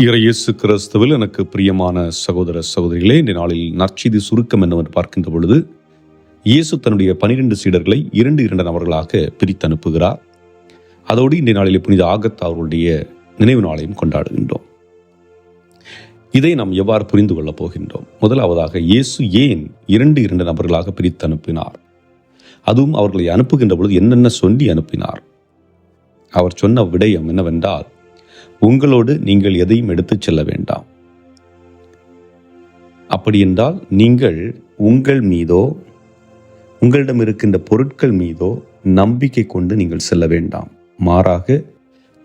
இறையேசு கிறிஸ்துவில் எனக்கு பிரியமான சகோதர சகோதரிகளே இந்த நாளில் நற்செய்தி சுருக்கம் என்னவென்று பார்க்கின்ற பொழுது இயேசு தன்னுடைய பனிரெண்டு சீடர்களை இரண்டு இரண்டு நபர்களாக பிரித்து அனுப்புகிறார். அதோடு இந்த நாளில் புனித ஆகத் அவர்களுடைய நினைவு நாளையும் கொண்டாடுகின்றோம். இதை நாம் எவ்வாறு புரிந்து கொள்ளப் போகின்றோம்? முதலாவதாக இயேசு ஏன் இரண்டு இரண்டு நபர்களாக பிரித்து அனுப்பினார்? அதுவும் அவர்களை அனுப்புகின்ற பொழுது என்னென்ன சொல்லி அனுப்பினார்? அவர் சொன்ன விடயம் என்னவென்றால் உங்களோடு நீங்கள் எதையும் எடுத்துச் செல்ல வேண்டாம். அப்படியென்றால் நீங்கள் உங்கள் மீதோ உங்களிடம் இருக்கின்ற பொருட்கள் மீதோ நம்பிக்கை கொண்டு நீங்கள் செல்ல வேண்டாம். மாறாக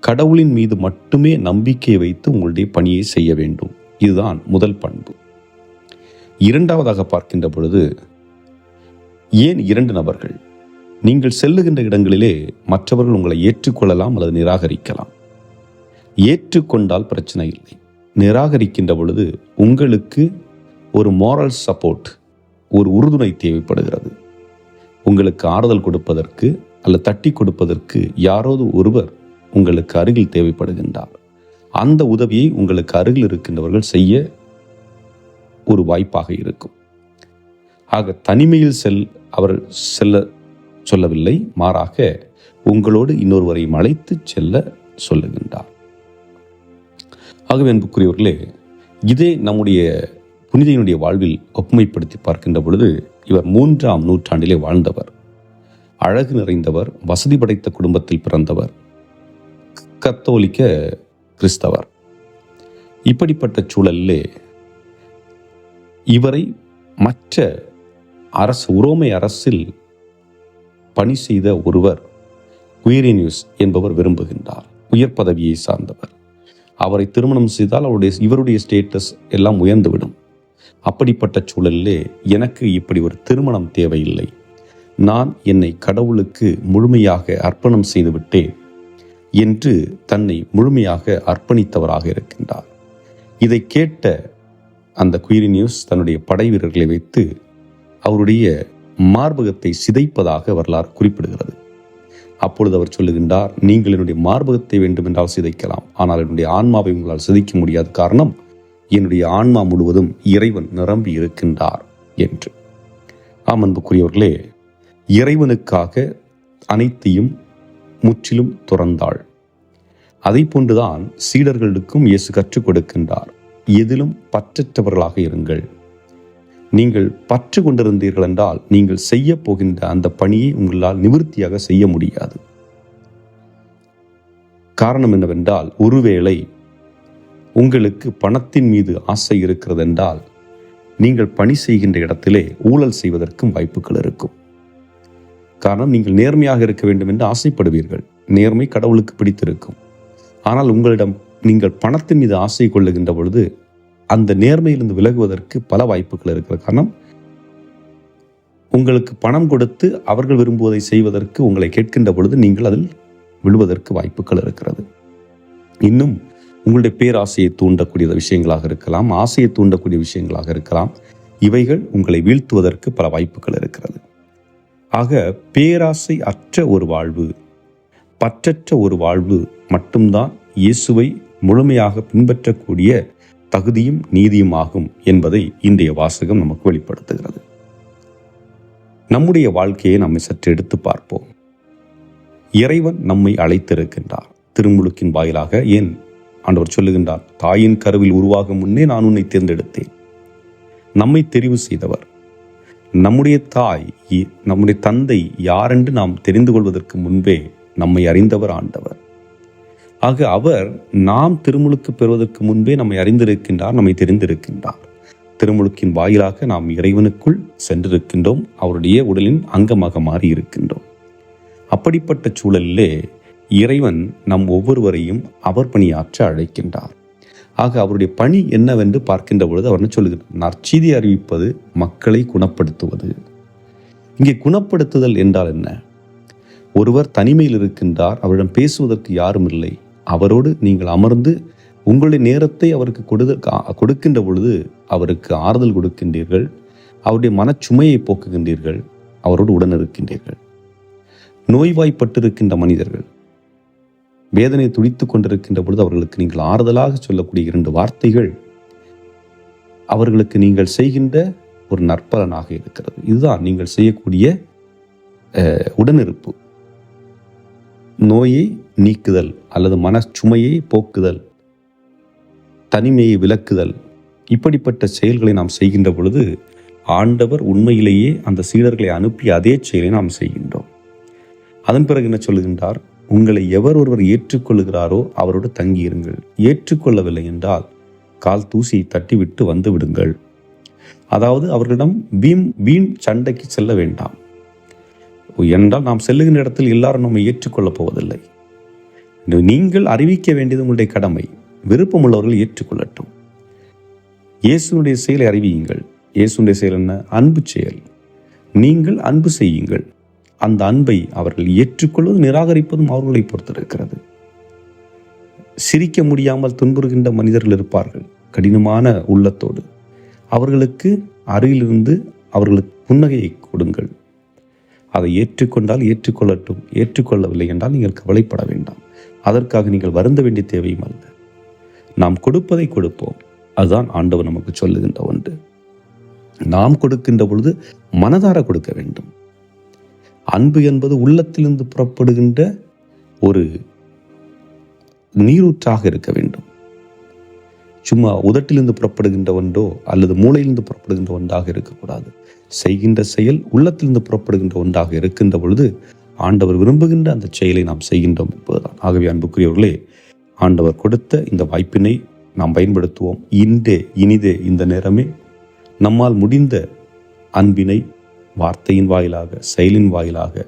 கடவுளின் மீது மட்டுமே நம்பிக்கை வைத்து உங்களுடைய பணியை செய்ய வேண்டும். இதுதான் முதல் பண்பு. இரண்டாவதாக பார்க்கின்ற பொழுது ஏன் இரண்டு நபர்கள்? நீங்கள் செல்லுகின்ற இடங்களிலே மற்றவர்கள் உங்களை ஏற்றுக்கொள்ளலாம் அல்லது நிராகரிக்கலாம். ஏற்றுக்கொண்டால் பிரச்சனை இல்லை. நிராகரிக்கின்ற பொழுது உங்களுக்கு ஒரு மோரல் சப்போர்ட் ஒரு உறுதுணை தேவைப்படுகிறது. உங்களுக்கு ஆறுதல் கொடுப்பதற்கு அல்லது தட்டி கொடுப்பதற்கு யாராவது ஒருவர் உங்களுக்கு அருகில் தேவைப்படுகின்றார். அந்த உதவியை உங்களுக்கு அருகில் இருக்கின்றவர்கள் செய்ய ஒரு வாய்ப்பாக இருக்கும். ஆக தனிமையில் செல் அவர் செல்ல சொல்லவில்லை மாறாக உங்களோடு இன்னொருவரையும் அழைத்து செல்ல சொல்லுகின்றார். ஆகவே அன்புக்குரியவர்களே இதே நம்முடைய புனிதையினுடைய வாழ்வில் ஒப்புமைப்படுத்தி பார்க்கின்ற பொழுது இவர் மூன்றாம் நூற்றாண்டிலே வாழ்ந்தவர். அழகு நிறைந்தவர் வசதி படைத்த குடும்பத்தில் பிறந்தவர் கத்தோலிக்க கிறிஸ்தவர். இப்படிப்பட்ட சூழலிலே இவரை மற்ற அரசு உரோமை அரசில் பணி செய்த ஒருவர் குயிரினியூஸ் என்பவர் விரும்புகின்றார் உயர் பதவியை சார்ந்தவர். அவரை திருமணம் செய்தால் அவருடைய இவருடைய ஸ்டேட்டஸ் எல்லாம் உயர்ந்துவிடும். அப்படிப்பட்ட சூழலிலே எனக்கு இப்படி ஒரு திருமணம் தேவையில்லை. நான் என்னை கடவுளுக்கு முழுமையாக அர்ப்பணம் செய்துவிட்டேன் என்று தன்னை முழுமையாக அர்ப்பணித்தவராக இருக்கின்றார். இதை கேட்ட அந்த குயிரினியூஸ் தன்னுடைய படை வீரர்களை வைத்து அவருடைய மார்பகத்தை சிதைப்பதாக வரலாறு குறிப்பிடுகிறது. அப்பொழுது அவர் சொல்லுகின்றார் நீங்கள் என்னுடைய மார்பகத்தை வேண்டுமென்றால் சிதைக்கலாம். ஆனால் என்னுடைய ஆன்மாவை உங்களால் சிதைக்க முடியாத காரணம் என்னுடைய ஆன்மா முழுவதும் இறைவன் நிரம்பி இருக்கின்றார் என்று. ஆம் அன்புக்குரியவர்களே இறைவனுக்காக அனைத்தையும் முற்றிலும் துறந்தாள். அதை போன்றுதான் சீடர்களுக்கும் இயேசு கற்றுக் கொடுக்கின்றார். எதிலும் பற்றற்றவர்களாக இருங்கள். நீங்கள் பற்று கொண்டிருந்தீர்கள் என்றால் நீங்கள் செய்ய போகின்ற அந்த பணியை உங்களால் நிவர்த்தியாக செய்ய முடியாது. காரணம் என்னவென்றால் ஒருவேளை உங்களுக்கு பணத்தின் மீது ஆசை இருக்கிறது என்றால் நீங்கள் பணி செய்கின்ற இடத்திலே ஊழல் செய்வதற்கும் வாய்ப்புகள் இருக்கும். காரணம் நீங்கள் நேர்மையாக இருக்க வேண்டும் என்று ஆசைப்படுவீர்கள். நேர்மை கடவுளுக்கு பிடித்திருக்கும். ஆனால் உங்களிடம் நீங்கள் பணத்தின் மீது ஆசை கொள்ளுகின்ற பொழுது அந்த நேர்மையிலிருந்து விலகுவதற்கு பல வாய்ப்புகள் இருக்கிற காரணம் உங்களுக்கு பணம் கொடுத்து அவர்கள் விரும்புவதை செய்வதற்கு உங்களை கேட்கின்ற பொழுது நீங்கள் அதில் விழுவதற்கு வாய்ப்புகள் இருக்கிறது. இன்னும் உங்களுடைய பேராசையை தூண்டக்கூடிய விஷயங்களாக இருக்கலாம் ஆசையை தூண்டக்கூடிய விஷயங்களாக இருக்கலாம். இவைகள் உங்களை வீழ்த்துவதற்கு பல வாய்ப்புகள் இருக்கிறது. ஆக பேராசை அற்ற ஒரு வாழ்வு பற்றற்ற ஒரு வாழ்வு மட்டும்தான் இயேசுவை முழுமையாக பின்பற்றக்கூடிய தகுதியும் நீதியும் ஆகும் என்பதை இன்றைய வாசகம் நமக்கு வெளிப்படுத்துகிறது. நம்முடைய வாழ்க்கையை நம்மை சற்று எடுத்து பார்ப்போம். இறைவன் நம்மை அழைத்திருக்கின்றார். திருமுழுக்கின் வாயிலாக ஏன் ஆண்டவர் சொல்லுகின்றார் தாயின் கருவில் உருவாகும் முன்னே நான் உன்னை தேர்ந்தெடுத்தேன். நம்மை தெரிவு செய்தவர். நம்முடைய தாய் நம்முடைய தந்தை யாரென்று நாம் தெரிந்து கொள்வதற்கு முன்பே நம்மை அறிந்தவர் ஆண்டவர். ஆக அவர் நாம் திருமுழுக்கு பெறுவதற்கு முன்பே நம்மை அறிந்திருக்கின்றார் நம்மை தெரிந்திருக்கின்றார். திருமுழுக்கின் வாயிலாக நாம் இறைவனுக்குள் சென்றிருக்கின்றோம் அவருடைய உடலின் அங்கமாக மாறி இருக்கின்றோம் அப்படிப்பட்ட சூழலிலே இறைவன் நம் ஒவ்வொருவரையும் அவர் பணியாற்ற அழைக்கின்றார். ஆக அவருடைய பணி என்னவென்று பார்க்கின்ற பொழுது அவர் சொல்லுகிறார் நற்செய்தி அறிவிப்பது மக்களை குணப்படுத்துவது. இங்கே குணப்படுத்துதல் என்றால் என்ன? ஒருவர் தனிமையில் இருக்கின்றார் அவரிடம் பேசுவதற்கு யாரும் இல்லை. அவரோடு நீங்கள் அமர்ந்து உங்களுடைய நேரத்தை அவருக்கு கொடு கொடுக்கின்ற பொழுது அவருக்கு ஆறுதல் கொடுக்கின்றீர்கள். அவருடைய மனச்சுமையை போக்குகின்றீர்கள். அவரோடு உடன் இருக்கின்றீர்கள் நோய்வாய்ப்பட்டிருக்கின்ற மனிதர்கள் வேதனை துடித்து கொண்டிருக்கின்ற பொழுது அவர்களுக்கு நீங்கள் ஆறுதலாக சொல்லக்கூடிய இரண்டு வார்த்தைகள் அவர்களுக்கு நீங்கள் செய்கின்ற ஒரு நற்பலனாக இருக்கிறது. இதுதான் நீங்கள் செய்யக்கூடிய உடனிருப்பு. நோயை நீக்குதல் அல்லது மனச்சுமையை போக்குதல் தனிமையை விலக்குதல். இப்படிப்பட்ட செயல்களை நாம் செய்கின்ற பொழுது ஆண்டவர் உண்மையிலேயே அந்த சீடர்களை அனுப்பி அதே செயலை நாம் செய்கின்றோம். அதன் பிறகு என்ன சொல்லுகின்றார்? உங்களை எவர் ஒருவர் ஏற்றுக்கொள்கிறாரோ அவரோடு தங்கியிருங்கள். ஏற்றுக்கொள்ளவில்லை என்றால் கால் தூசியை தட்டிவிட்டு வந்து விடுங்கள். அதாவது அவர்களிடம் வீண் வீண் சண்டைக்கு செல்ல வேண்டாம். என்றால் நாம் செல்லுகின்ற இடத்தில் எல்லாரும் நம்மை ஏற்றுக்கொள்ளப் போவதில்லை. நீங்கள் அறிவிக்க வேண்டியது உங்களுடைய கடமை. விருப்பமுள்ளவர்கள் ஏற்றுக்கொள்ளட்டும். இயேசுனுடைய செயலை அறிவியுங்கள். இயேசுடைய செயல் என்ன? அன்பு செயல். நீங்கள் அன்பு செய்யுங்கள். அந்த அன்பை அவர்கள் ஏற்றுக்கொள்வதும் நிராகரிப்பதும் அவர்களை பொறுத்திருக்கிறது. சிரிக்க முடியாமல் துன்புறுகின்ற மனிதர்கள் இருப்பார்கள் கடினமான உள்ளத்தோடு. அவர்களுக்கு அருகிலிருந்து அவர்களுக்கு புன்னகையை கொடுங்கள். அதை ஏற்றுக்கொண்டால் ஏற்றுக்கொள்ளட்டும். ஏற்றுக்கொள்ளவில்லை என்றால் நீங்கள் கவலைப்பட வேண்டாம். அதற்காக நீங்கள் வருந்த வேண்டிய தேவையும் அல்ல. நாம் கொடுப்பதை கொடுப்போம். அதுதான் ஆண்டவர் நமக்கு சொல்லுகின்ற ஒன்று. நாம் கொடுக்கின்ற பொழுது மனதார கொடுக்க வேண்டும். அன்பு என்பது உள்ளத்திலிருந்து புறப்படுகின்ற ஒரு நீரூற்றாக இருக்க வேண்டும். சும்மா உதட்டிலிருந்து புறப்படுகின்ற ஒன்றோ அல்லது மூளையிலிருந்து புறப்படுகின்ற ஒன்றாக இருக்கக்கூடாது. செய்கின்ற செயல் உள்ளத்திலிருந்து புறப்படுகின்ற ஒன்றாக இருக்கின்ற பொழுது ஆண்டவர் விரும்புகின்ற அந்த செயலை நாம் செய்கின்றோம் என்பதுதான். ஆகவே அன்புக்குரியவர்களே ஆண்டவர் கொடுத்த இந்த வாய்ப்பினை நாம் பயன்படுத்துவோம். இன்றே இனிதே இந்த நேரமே நம்மால் முடிந்த அன்பினை வார்த்தையின் வாயிலாக செயலின் வாயிலாக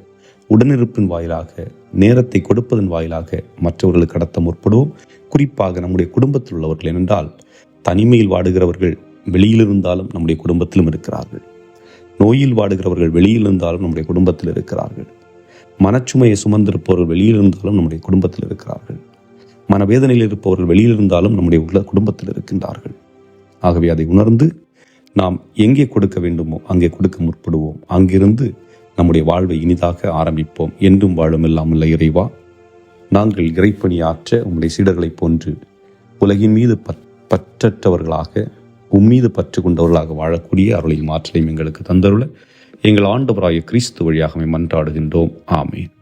உடனிருப்பின் வாயிலாக நேரத்தை கொடுப்பதன் வாயிலாக மற்றவர்களுக்கு கடத்த முற்படுவோம். குறிப்பாக நம்முடைய குடும்பத்தில் உள்ளவர்கள் ஏனென்றால் தனிமையில் வாடுகிறவர்கள் வெளியில் இருந்தாலும் நம்முடைய குடும்பத்திலும் இருக்கிறார்கள். நோயில் வாடுகிறவர்கள் வெளியில் இருந்தாலும் நம்முடைய குடும்பத்தில் இருக்கிறார்கள். மனச்சுமையை சுமந்திருப்பவர்கள் வெளியில் இருந்தாலும் நம்முடைய குடும்பத்தில் இருக்கிறார்கள். மனவேதனையில் இருப்பவர்கள் வெளியில் இருந்தாலும் நம்முடைய உள்ள குடும்பத்தில் இருக்கின்றார்கள். ஆகவே அதை உணர்ந்து நாம் எங்கே கொடுக்க வேண்டுமோ அங்கே கொடுக்க முற்படுவோம். அங்கிருந்து நம்முடைய வாழ்வை இனிதாக ஆரம்பிப்போம். என்றும் வாழும் இல்லாமல் இறைவா. நாங்கள் இறைப்பணியாற்ற உங்களுடைய சீடர்களைப் போன்று உலகின் மீது பற் பற்றற்றவர்களாக உம்மீது பற்று கொண்டவர்களாக வாழக்கூடிய அருளையும் ஆற்றலையும் எங்களுக்கு தந்தருள. எங்கள் ஆண்டவராய கிறிஸ்து வழியாகவே மன்றாடுகின்றோம். ஆமீன்.